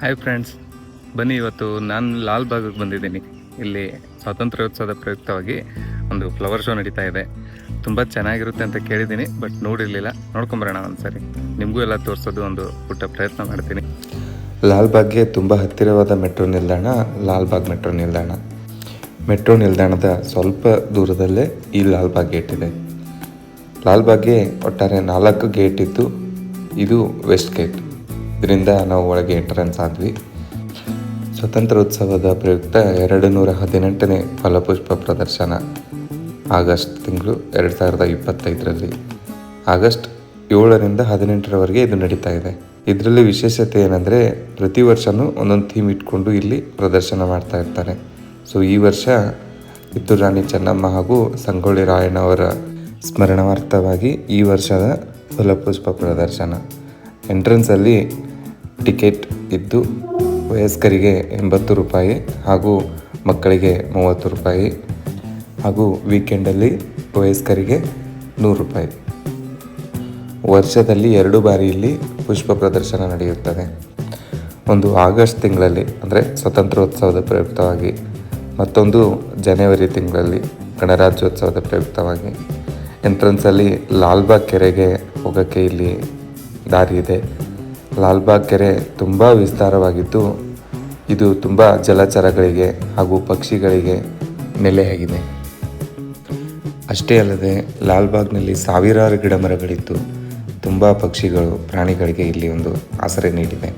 Hi friends ಬನ್ನಿ, ಇವತ್ತು ನಾನು ಲಾಲ್ ಬಂದಿದ್ದೀನಿ. ಇಲ್ಲಿ ಸ್ವಾತಂತ್ರ್ಯೋತ್ಸವದ ಪ್ರಯುಕ್ತವಾಗಿ ಒಂದು ಫ್ಲವರ್ ಶೋ ನಡೀತಾ ಇದೆ. ತುಂಬ ಚೆನ್ನಾಗಿರುತ್ತೆ ಅಂತ ಕೇಳಿದ್ದೀನಿ ಬಟ್ ನೋಡಿರಲಿಲ್ಲ. ನೋಡ್ಕೊಂಬರೋಣ ಒಂದ್ಸರಿ. ನಿಮಗೂ ಎಲ್ಲ ತೋರಿಸೋದು ಒಂದು ಪುಟ್ಟ ಪ್ರಯತ್ನ ಮಾಡ್ತೀನಿ. ಲಾಲ್ಬಾಗ್ಗೆ ತುಂಬ ಹತ್ತಿರವಾದ ಮೆಟ್ರೋ ನಿಲ್ದಾಣ ಲಾಲ್ಬಾಗ್ ಮೆಟ್ರೋ ನಿಲ್ದಾಣ. ಮೆಟ್ರೋ ನಿಲ್ದಾಣದ ಸ್ವಲ್ಪ ದೂರದಲ್ಲೇ ಈ ಲಾಲ್ಬಾಗ್ ಗೇಟ್ ಇದೆ. ಲಾಲ್ಬಾಗ್ಗೆ ಒಟ್ಟಾರೆ ನಾಲ್ಕು ಗೇಟ್ ಇದ್ದು, ಇದು ವೆಸ್ಟ್ ಗೇಟ್ ಇದರಿಂದ ನಾವು ಒಳಗೆ ಎಂಟ್ರೆನ್ಸ್ ಆದ್ವಿ. ಸ್ವತಂತ್ರೋತ್ಸವದ ಪ್ರಯುಕ್ತ ಎರಡು ನೂರ ಹದಿನೆಂಟನೇ ಫಲಪುಷ್ಪ ಪ್ರದರ್ಶನ ಆಗಸ್ಟ್ ತಿಂಗಳು ಎರಡು ಸಾವಿರದ ಇಪ್ಪತ್ತೈದರಲ್ಲಿ. ಆಗಸ್ಟ್ ಏಳರಿಂದ ಹದಿನೆಂಟರವರೆಗೆ ಇದು ನಡೀತಾ ಇದೆ. ಇದರಲ್ಲಿ ವಿಶೇಷತೆ ಏನಂದರೆ ಪ್ರತಿ ವರ್ಷವೂ ಒಂದೊಂದು ಥೀಮ್ ಇಟ್ಕೊಂಡು ಇಲ್ಲಿ ಪ್ರದರ್ಶನ ಮಾಡ್ತಾ ಇರ್ತಾರೆ. ಸೊ ಈ ವರ್ಷ ಕಿತ್ತೂರು ರಾಣಿ ಚೆನ್ನಮ್ಮ ಹಾಗೂ ಸಂಗೊಳ್ಳಿ ರಾಯಣ್ಣವರ ಸ್ಮರಣಾರ್ಥವಾಗಿ ಈ ವರ್ಷದ ಫಲಪುಷ್ಪ ಪ್ರದರ್ಶನ. ಎಂಟ್ರೆನ್ಸಲ್ಲಿ ಟಿಕೆಟ್ ಇದ್ದು ವಯಸ್ಕರಿಗೆ ಎಂಬತ್ತು ರೂಪಾಯಿ ಹಾಗೂ ಮಕ್ಕಳಿಗೆ ಮೂವತ್ತು ರೂಪಾಯಿ ಹಾಗೂ ವೀಕೆಂಡಲ್ಲಿ ವಯಸ್ಕರಿಗೆ ನೂರು ರೂಪಾಯಿ. ವರ್ಷದಲ್ಲಿ ಎರಡು ಬಾರಿ ಇಲ್ಲಿ ಪುಷ್ಪ ಪ್ರದರ್ಶನ ನಡೆಯುತ್ತದೆ. ಒಂದು ಆಗಸ್ಟ್ ತಿಂಗಳಲ್ಲಿ, ಅಂದರೆ ಸ್ವತಂತ್ರೋತ್ಸವದ ಪ್ರಯುಕ್ತವಾಗಿ, ಮತ್ತೊಂದು ಜನವರಿ ತಿಂಗಳಲ್ಲಿ ಗಣರಾಜ್ಯೋತ್ಸವದ ಪ್ರಯುಕ್ತವಾಗಿ. ಎಂಟ್ರೆನ್ಸಲ್ಲಿ ಲಾಲ್ಬಾಗ್ ಕೆರೆಗೆ ಹೋಗೋಕ್ಕೆ ಇಲ್ಲಿ ದಾರಿ ಇದೆ ಲಾಲ್ಬಾಗ್ ಕೆರೆ ತುಂಬ ವಿಸ್ತಾರವಾಗಿದ್ದು, ಇದು ತುಂಬ ಜಲಚರಗಳಿಗೆ ಹಾಗೂ ಪಕ್ಷಿಗಳಿಗೆ ನೆಲೆಯಾಗಿದೆ. ಅಷ್ಟೇ ಅಲ್ಲದೆ, ಲಾಲ್ಬಾಗ್ನಲ್ಲಿ ಸಾವಿರಾರು ಗಿಡ ಮರಗಳಿದ್ದು ತುಂಬ ಪಕ್ಷಿಗಳು, ಪ್ರಾಣಿಗಳಿಗೆ ಇಲ್ಲಿ ಒಂದು ಆಸರೆ ನೀಡಿದೆ.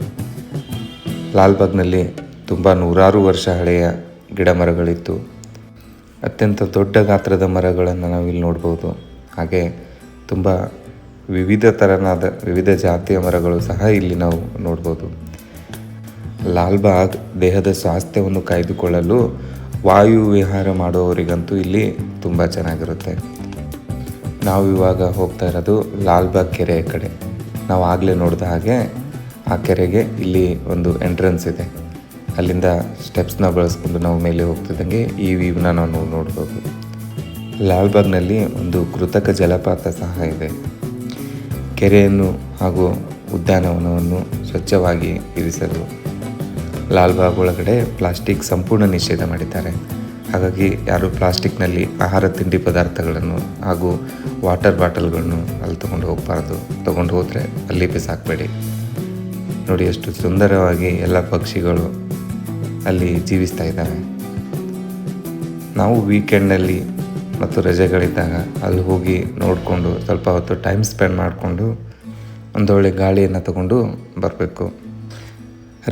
ಲಾಲ್ಬಾಗ್ನಲ್ಲಿ ತುಂಬ ನೂರಾರು ವರ್ಷ ಹಳೆಯ ಗಿಡ ಮರಗಳಿತ್ತು ಅತ್ಯಂತ ದೊಡ್ಡ ಗಾತ್ರದ ಮರಗಳನ್ನು ನಾವು ಇಲ್ಲಿ ನೋಡ್ಬೋದು. ಹಾಗೆ ತುಂಬ ವಿವಿಧ ಥರನಾದ ವಿವಿಧ ಜಾತಿಯ ಮರಗಳು ಸಹ ಇಲ್ಲಿ ನಾವು ನೋಡ್ಬೋದು. ಲಾಲ್ಬಾಗ್ ದೇಹದ ಸ್ವಾಸ್ಥ್ಯವನ್ನು ಕಾಯ್ದುಕೊಳ್ಳಲು ವಾಯು ವಿಹಾರ ಮಾಡುವವರಿಗಂತೂ ಇಲ್ಲಿ ತುಂಬ ಚೆನ್ನಾಗಿರುತ್ತೆ. ನಾವು ಇವಾಗ ಹೋಗ್ತಾ ಇರೋದು ಲಾಲ್ಬಾಗ್ ಕೆರೆಯ ಕಡೆ. ನಾವು ಆಗಲೇ ನೋಡಿದ ಹಾಗೆ ಆ ಕೆರೆಗೆ ಇಲ್ಲಿ ಒಂದು ಎಂಟ್ರೆನ್ಸ್ ಇದೆ. ಅಲ್ಲಿಂದ ಸ್ಟೆಪ್ಸ್ನ ಬಳಸ್ಕೊಂಡು ನಾವು ಮೇಲೆ ಹೋಗ್ತಿದ್ದಂಗೆ ಈ ವ್ಯೂನ ನಾವು ನೋಡ್ಬೋದು. ಲಾಲ್ಬಾಗ್ನಲ್ಲಿ ಒಂದು ಕೃತಕ ಜಲಪಾತ ಸಹ ಇದೆ. ಕೆರೆಯನ್ನು ಹಾಗೂ ಉದ್ಯಾನವನವನ್ನು ಸ್ವಚ್ಛವಾಗಿ ಇರಿಸಲು ಲಾಲ್ಬಾಗ್ ಒಳಗಡೆ ಪ್ಲಾಸ್ಟಿಕ್ ಸಂಪೂರ್ಣ ನಿಷೇಧ ಮಾಡಿದ್ದಾರೆ. ಹಾಗಾಗಿ ಯಾರು ಪ್ಲಾಸ್ಟಿಕ್ನಲ್ಲಿ ಆಹಾರ, ತಿಂಡಿ ಪದಾರ್ಥಗಳನ್ನು ಹಾಗೂ ವಾಟರ್ ಬಾಟಲ್ಗಳನ್ನು ಅಲ್ಲಿ ತೊಗೊಂಡು ಹೋಗಬಾರ್ದು. ತೊಗೊಂಡು ಹೋದರೆ ಅಲ್ಲಿ ಬಿಸಾಕಬೇಡಿ. ನೋಡಿ ಎಷ್ಟು ಸುಂದರವಾಗಿ ಎಲ್ಲ ಪಕ್ಷಿಗಳು ಅಲ್ಲಿ ಜೀವಿಸ್ತಾ ಇದ್ದಾವೆ. ನಾವು ವೀಕೆಂಡಲ್ಲಿ ಮತ್ತು ರಜೆಗಳಿದ್ದಾಗ ಅಲ್ಲಿ ಹೋಗಿ ನೋಡಿಕೊಂಡು ಸ್ವಲ್ಪ ಹೊತ್ತು ಟೈಮ್ ಸ್ಪೆಂಡ್ ಮಾಡಿಕೊಂಡು ಒಂದೊಳ್ಳೆ ಗಾಳಿಯನ್ನು ತಗೊಂಡು ಬರಬೇಕು.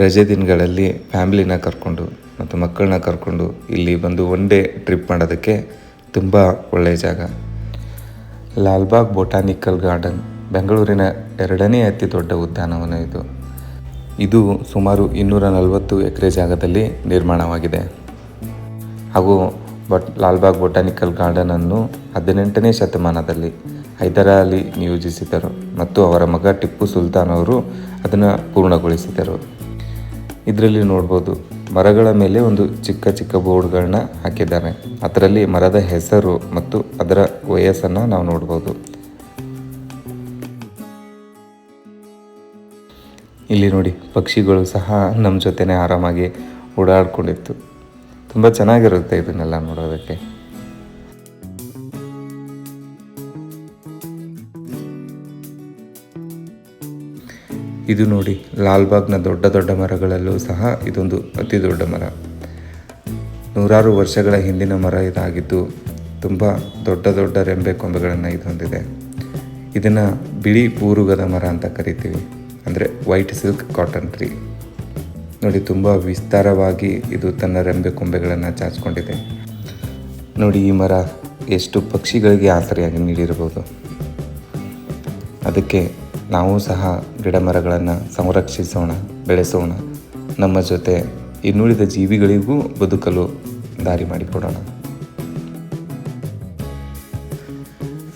ರಜೆ ದಿನಗಳಲ್ಲಿ ಫ್ಯಾಮ್ಲಿನ ಕರ್ಕೊಂಡು ಮತ್ತು ಮಕ್ಕಳನ್ನ ಕರ್ಕೊಂಡು ಇಲ್ಲಿ ಬಂದು ಒನ್ ಡೇ ಟ್ರಿಪ್ ಮಾಡೋದಕ್ಕೆ ತುಂಬ ಒಳ್ಳೆಯ ಜಾಗ. ಲಾಲ್ಬಾಗ್ ಬೊಟಾನಿಕಲ್ ಗಾರ್ಡನ್, ಬೆಂಗಳೂರಿನ ಎರಡನೇ ಅತಿ ದೊಡ್ಡ ಉದ್ಯಾನವನ ಇದು. ಇದು ಸುಮಾರು ಇನ್ನೂರ ನಲವತ್ತು ಎಕರೆ ಜಾಗದಲ್ಲಿ ನಿರ್ಮಾಣವಾಗಿದೆ. ಹಾಗೂ ಬಟ್ ಲಾಲ್ಬಾಗ್ ಬೊಟಾನಿಕಲ್ ಗಾರ್ಡನನ್ನು ಹದಿನೆಂಟನೇ ಶತಮಾನದಲ್ಲಿ ಹೈದರ ಅಲಿ ನಿಯೋಜಿಸಿದರು ಮತ್ತು ಅವರ ಮಗ ಟಿಪ್ಪು ಸುಲ್ತಾನ್ ಅವರು ಅದನ್ನು ಪೂರ್ಣಗೊಳಿಸಿದರು. ಇದರಲ್ಲಿ ನೋಡ್ಬೋದು, ಮರಗಳ ಮೇಲೆ ಒಂದು ಚಿಕ್ಕ ಚಿಕ್ಕ ಬೋರ್ಡ್ಗಳನ್ನ ಹಾಕಿದ್ದಾರೆ. ಅದರಲ್ಲಿ ಮರದ ಹೆಸರು ಮತ್ತು ಅದರ ವಯಸ್ಸನ್ನು ನಾವು ನೋಡ್ಬೋದು. ಇಲ್ಲಿ ನೋಡಿ, ಪಕ್ಷಿಗಳು ಸಹ ನಮ್ಮ ಜೊತೆನೇ ಆರಾಮಾಗಿ ಓಡಾಡ್ಕೊಂಡಿತ್ತು. ತುಂಬ ಚೆನ್ನಾಗಿರುತ್ತೆ ಇದನ್ನೆಲ್ಲ ನೋಡೋದಕ್ಕೆ. ಇದು ನೋಡಿ, ಲಾಲ್ಬಾಗ್ನ ದೊಡ್ಡ ದೊಡ್ಡ ಮರಗಳಲ್ಲೂ ಸಹ ಇದೊಂದು ಅತಿ ದೊಡ್ಡ ಮರ. ನೂರಾರು ವರ್ಷಗಳ ಹಿಂದಿನ ಮರ ಇದಾಗಿದ್ದು ತುಂಬ ದೊಡ್ಡ ದೊಡ್ಡ ರೆಂಬೆ ಕೊಂಬೆಗಳನ್ನು ಇದು ಹೊಂದಿದೆ. ಇದನ್ನು ಬಿಳಿ ಪೂರುಗದ ಮರ ಅಂತ ಕರಿತೀವಿ. ಅಂದರೆ ವೈಟ್ ಸಿಲ್ಕ್ ಕಾಟನ್ ಟ್ರೀ ನೋಡಿ, ತುಂಬ ವಿಸ್ತಾರವಾಗಿ ಇದು ತನ್ನ ರೆಂಬೆ ಕೊಂಬೆಗಳನ್ನು ಚಾಚಿಕೊಂಡಿದೆ. ನೋಡಿ, ಈ ಮರ ಎಷ್ಟು ಪಕ್ಷಿಗಳಿಗೆ ಆಸರೆಯಾಗಿ ನೀಡಿರಬಹುದು. ಅದಕ್ಕೆ ನಾವು ಸಹ ಗಿಡ ಮರಗಳನ್ನು ಸಂರಕ್ಷಿಸೋಣ, ಬೆಳೆಸೋಣ. ನಮ್ಮ ಜೊತೆ ಇನ್ನುಳಿದ ಜೀವಿಗಳಿಗೂ ಬದುಕಲು ದಾರಿ ಮಾಡಿಕೊಡೋಣ.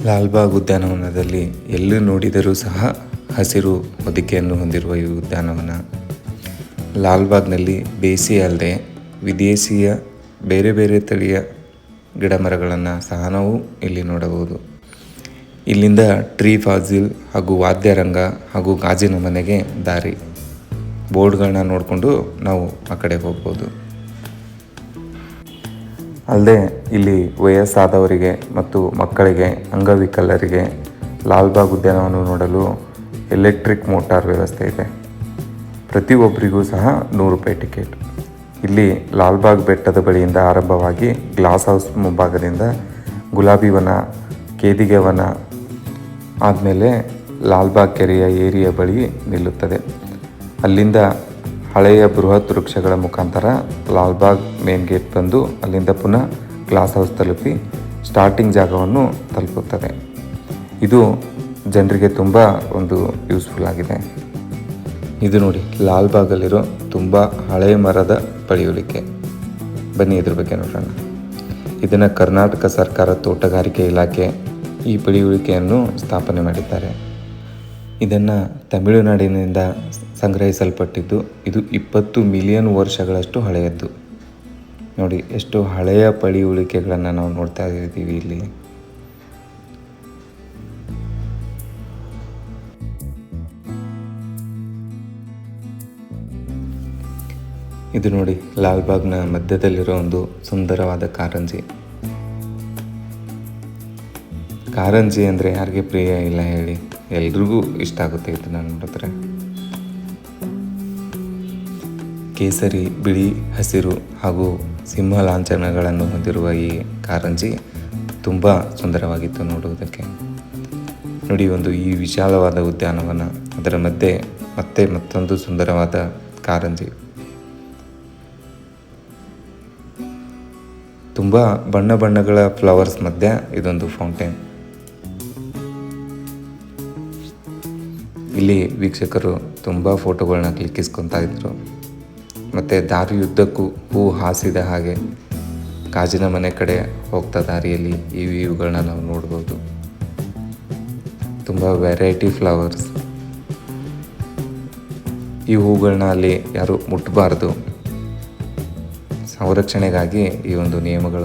ಲಾಲ್ಬಾಗ್ ಉದ್ಯಾನವನದಲ್ಲಿ ಎಲ್ಲೂ ನೋಡಿದರೂ ಸಹ ಹಸಿರು ಹೊದಿಕೆಯನ್ನು ಹೊಂದಿರುವ ಈ ಉದ್ಯಾನವನ ಲಾಲ್ಬಾಗ್ನಲ್ಲಿ ಬೇಸಿ ಅಲ್ಲದೆ ವಿದೇಶಿಯ, ಬೇರೆ ಬೇರೆ ತಳಿಯ ಗಿಡ ಮರಗಳನ್ನು ಸಹ ನಾವು ಇಲ್ಲಿ ನೋಡಬಹುದು. ಇಲ್ಲಿಂದ ಟ್ರೀ ಫಾಜಿಲ್ ಹಾಗೂ ವಾದ್ಯರಂಗ ಹಾಗೂ ಗಾಜಿನ ಮನೆಗೆ ದಾರಿ. ಬೋರ್ಡ್ಗಳನ್ನ ನೋಡಿಕೊಂಡು ನಾವು ಆ ಕಡೆ ಹೋಗ್ಬೋದು. ಅಲ್ಲದೆ ಇಲ್ಲಿ ವಯಸ್ಸಾದವರಿಗೆ ಮತ್ತು ಮಕ್ಕಳಿಗೆ, ಅಂಗವಿಕಲರಿಗೆ ಲಾಲ್ಬಾಗ್ ಉದ್ಯಾನವನ್ನು ನೋಡಲು ಎಲೆಕ್ಟ್ರಿಕ್ ಮೋಟಾರ್ ವ್ಯವಸ್ಥೆ ಇದೆ. ಪ್ರತಿಯೊಬ್ಬರಿಗೂ ಸಹ ನೂರು ರೂಪಾಯಿ ಟಿಕೆಟ್. ಇಲ್ಲಿ ಲಾಲ್ಬಾಗ್ ಬೆಟ್ಟದ ಬಳಿಯಿಂದ ಆರಂಭವಾಗಿ ಗ್ಲಾಸ್ ಹೌಸ್ ಮುಂಭಾಗದಿಂದ ಗುಲಾಬಿ ವನ, ಕೇದಿಗೆ ವನ ಆದಮೇಲೆ ಲಾಲ್ಬಾಗ್ ಕೆರೆಯ ಏರಿಯ ಬಳಿ ನಿಲ್ಲುತ್ತದೆ. ಅಲ್ಲಿಂದ ಹಳೆಯ ಬೃಹತ್ ವೃಕ್ಷಗಳ ಮುಖಾಂತರ ಲಾಲ್ಬಾಗ್ ಮೇನ್ ಗೇಟ್ ಬಂದು ಅಲ್ಲಿಂದ ಪುನಃ ಗ್ಲಾಸ್ ಹೌಸ್ ತಲುಪಿ ಸ್ಟಾರ್ಟಿಂಗ್ ಜಾಗವನ್ನು ತಲುಪುತ್ತದೆ. ಇದು ಜನರಿಗೆ ತುಂಬ ಒಂದು ಯೂಸ್ಫುಲ್ ಆಗಿದೆ. ಇದು ನೋಡಿ ಲಾಲ್ಬಾಗಲ್ಲಿರೋ ತುಂಬ ಹಳೆಯ ಮರದ ಪಳೆಯುಳಿಕೆ. ಬನ್ನಿ ಇದ್ರ ಬಗ್ಗೆ ನೋಡೋಣ. ಇದನ್ನು ಕರ್ನಾಟಕ ಸರ್ಕಾರ ತೋಟಗಾರಿಕೆ ಇಲಾಖೆ ಈ ಪಳಿಯುಳಿಕೆಯನ್ನು ಸ್ಥಾಪನೆ ಮಾಡಿದ್ದಾರೆ. ಇದನ್ನು ತಮಿಳುನಾಡಿನಿಂದ ಸಂಗ್ರಹಿಸಲ್ಪಟ್ಟಿದ್ದು, ಇದು ಇಪ್ಪತ್ತು ಮಿಲಿಯನ್ ವರ್ಷಗಳಷ್ಟು ಹಳೆಯದ್ದು. ನೋಡಿ, ಎಷ್ಟು ಹಳೆಯ ಪಳಿಯುಳಿಕೆಗಳನ್ನು ನಾವು ನೋಡ್ತಾ ಇದ್ದೀವಿ ಇಲ್ಲಿ. ಇದು ನೋಡಿ ಲಾಲ್ಬಾಗ್ನ ಮಧ್ಯದಲ್ಲಿರೋ ಒಂದು ಸುಂದರವಾದ ಕಾರಂಜಿ. ಕಾರಂಜಿ ಅಂದರೆ ಯಾರಿಗೆ ಪ್ರಿಯ ಇಲ್ಲ ಹೇಳಿ ಎಲ್ರಿಗೂ ಇಷ್ಟ ಆಗುತ್ತೆ ಇದನ್ನ ನೋಡಿದ್ರೆ. ಕೇಸರಿ, ಬಿಳಿ, ಹಸಿರು ಹಾಗೂ ಸಿಂಹ ಲಾಂಛನಗಳನ್ನು ಹೊಂದಿರುವ ಈ ಕಾರಂಜಿ ತುಂಬ ಸುಂದರವಾಗಿತ್ತು ನೋಡುವುದಕ್ಕೆ. ನೋಡಿ, ಒಂದು ಈ ವಿಶಾಲವಾದ ಉದ್ಯಾನವನ ಅದರ ಮಧ್ಯೆ ಮತ್ತೆ ಮತ್ತೊಂದು ಸುಂದರವಾದ ಕಾರಂಜಿ. ತುಂಬ ಬಣ್ಣ ಬಣ್ಣಗಳ ಫ್ಲವರ್ಸ್ ಮಧ್ಯೆ ಇದೊಂದು ಫೌಂಟೇನ್. ಇಲ್ಲಿ ವೀಕ್ಷಕರು ತುಂಬ ಫೋಟೋಗಳನ್ನ ಕ್ಲಿಕ್ಕಿಸ್ಕೊತಾ ಇದ್ರು. ಮತ್ತು ದಾರಿಯುದ್ದಕ್ಕೂ ಹೂ ಹಾಸಿದ ಹಾಗೆ ಗಾಜಿನ ಮನೆ ಕಡೆ ಹೋಗ್ತಾ ದಾರಿಯಲ್ಲಿ ಈ ವ್ಯೂಗಳನ್ನ ನಾವು ನೋಡ್ಬೋದು. ತುಂಬ ವೆರೈಟಿ ಫ್ಲವರ್ಸ್. ಈ ಹೂಗಳನ್ನ ಅಲ್ಲಿ ಯಾರು ಮುಟ್ಟಬಾರ್ದು ಸಂರಕ್ಷಣೆಗಾಗಿ ಈ ಒಂದು ನಿಯಮಗಳು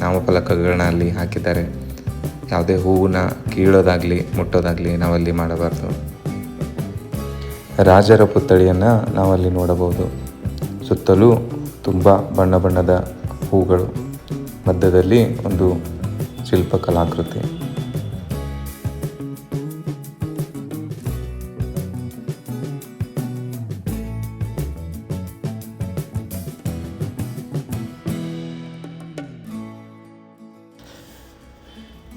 ನಾಮಫಲಕಗಳನ್ನ ಅಲ್ಲಿ ಹಾಕಿದ್ದಾರೆ. ಯಾವುದೇ ಹೂವನ್ನ ಕೀಳೋದಾಗಲಿ, ಮುಟ್ಟೋದಾಗಲಿ ನಾವಲ್ಲಿ ಮಾಡಬಾರ್ದು. ರಾಜರ ಪುತ್ಥಳಿಯನ್ನು ನಾವಲ್ಲಿ ನೋಡಬಹುದು. ಸುತ್ತಲೂ ತುಂಬ ಬಣ್ಣ ಬಣ್ಣದ ಹೂಗಳು. ಮಧ್ಯದಲ್ಲಿ ಒಂದು ಶಿಲ್ಪಕಲಾಕೃತಿ.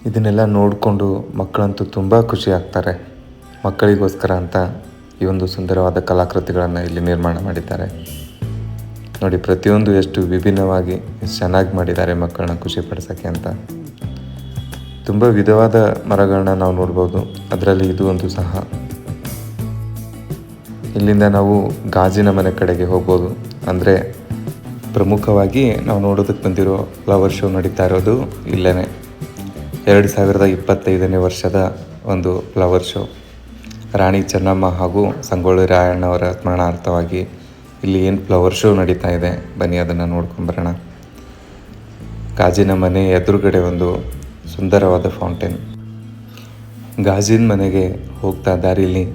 ಇದನ್ನೆಲ್ಲ ನೋಡಿಕೊಂಡು ಮಕ್ಕಳಂತೂ ತುಂಬ ಖುಷಿ ಆಗ್ತಾರೆ. ಮಕ್ಕಳಿಗೋಸ್ಕರ ಅಂತ ಈ ಒಂದು ಸುಂದರವಾದ ಕಲಾಕೃತಿಗಳನ್ನು ಇಲ್ಲಿ ನಿರ್ಮಾಣ ಮಾಡಿದ್ದಾರೆ. ನೋಡಿ, ಪ್ರತಿಯೊಂದು ಎಷ್ಟು ವಿಭಿನ್ನವಾಗಿ ಚೆನ್ನಾಗಿ ಮಾಡಿದ್ದಾರೆ ಮಕ್ಕಳನ್ನ ಖುಷಿ ಪಡಿಸೋಕ್ಕೆ ಅಂತ. ತುಂಬ ವಿಧವಾದ ಮರಗಳನ್ನ ನಾವು ನೋಡ್ಬೋದು. ಅದರಲ್ಲಿ ಇದು ಒಂದು ಸಹ. ಇಲ್ಲಿಂದ ನಾವು ಗಾಜಿನ ಮನೆ ಕಡೆಗೆ ಹೋಗ್ಬೋದು. ಅಂದರೆ ಪ್ರಮುಖವಾಗಿ ನಾವು ನೋಡೋದಕ್ಕೆ ಬಂದಿರೋ ಫ್ಲವರ್ ಶೋ ನಡೀತಾ ಇರೋದು ಇಲ್ಲೇ ಎರಡು ಸಾವಿರದ ಇಪ್ಪತ್ತೈದನೇ ವರ್ಷದ ಒಂದು ಫ್ಲವರ್ ಶೋ. ರಾಣಿ ಚೆನ್ನಮ್ಮ ಹಾಗೂ ಸಂಗೊಳ್ಳಿ ರಾಯಣ್ಣವರ ಸ್ಮರಣಾರ್ಥವಾಗಿ ಇಲ್ಲಿ ಏನು ಫ್ಲವರ್ ಶೋ ನಡೀತಾ ಇದೆ, ಬನ್ನಿ ಅದನ್ನು ನೋಡ್ಕೊಂಬರೋಣ ಗಾಜಿನ ಮನೆ ಎದುರುಗಡೆ ಒಂದು ಸುಂದರವಾದ ಫೌಂಟೇನ್. ಗಾಜಿನ ಮನೆಗೆ ಹೋಗ್ತಾ ದಾರಿಯಲ್ಲಿ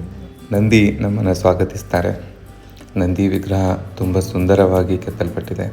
ನಂದಿ ನಮ್ಮನ್ನು ಸ್ವಾಗತಿಸ್ತಾರೆ. ನಂದಿ ವಿಗ್ರಹ ತುಂಬ ಸುಂದರವಾಗಿ ಕೆತ್ತಲ್ಪಟ್ಟಿದೆ.